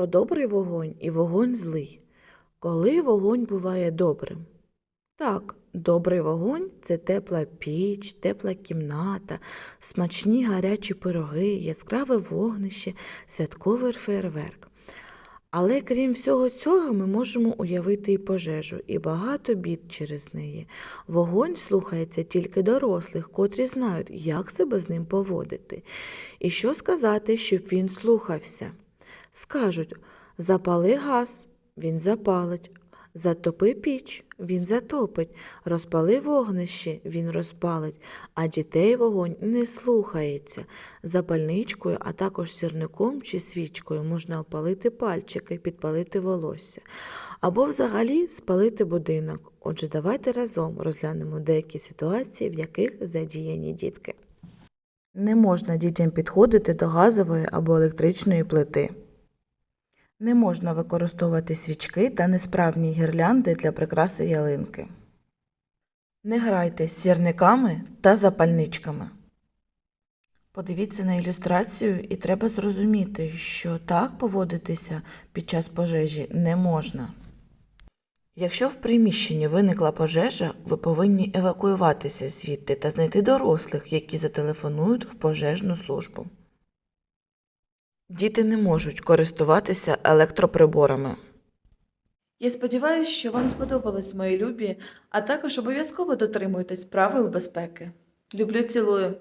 Про добрий вогонь і вогонь злий. Коли вогонь буває добрим? Так, добрий вогонь це тепла піч, тепла кімната, смачні гарячі пироги, яскраве вогнище, святковий фейерверк. Але крім всього цього, ми можемо уявити і пожежу, і багато бід через неї. Вогонь слухається тільки дорослих, котрі знають, як себе з ним поводити. І що сказати, щоб він слухався. Скажуть запали газ, він запалить, затопи піч, він затопить, розпали вогнище, він розпалить, а дітей вогонь не слухається. Запальничкою, а також сірником чи свічкою можна опалити пальчики, підпалити волосся. Або взагалі спалити будинок. Отже, давайте разом розглянемо деякі ситуації, в яких задіяні дітки. Не можна дітям підходити до газової або електричної плити. Не можна використовувати свічки та несправні гірлянди для прикраси ялинки. Не грайте з сірниками та запальничками. Подивіться на ілюстрацію і треба зрозуміти, що так поводитися під час пожежі не можна. Якщо в приміщенні виникла пожежа, ви повинні евакуюватися звідти та знайти дорослих, які зателефонують в пожежну службу. Діти не можуть користуватися електроприборами. Я сподіваюся, що вам сподобалось мої любі, а також обов'язково дотримуйтесь правил безпеки. Люблю, цілую.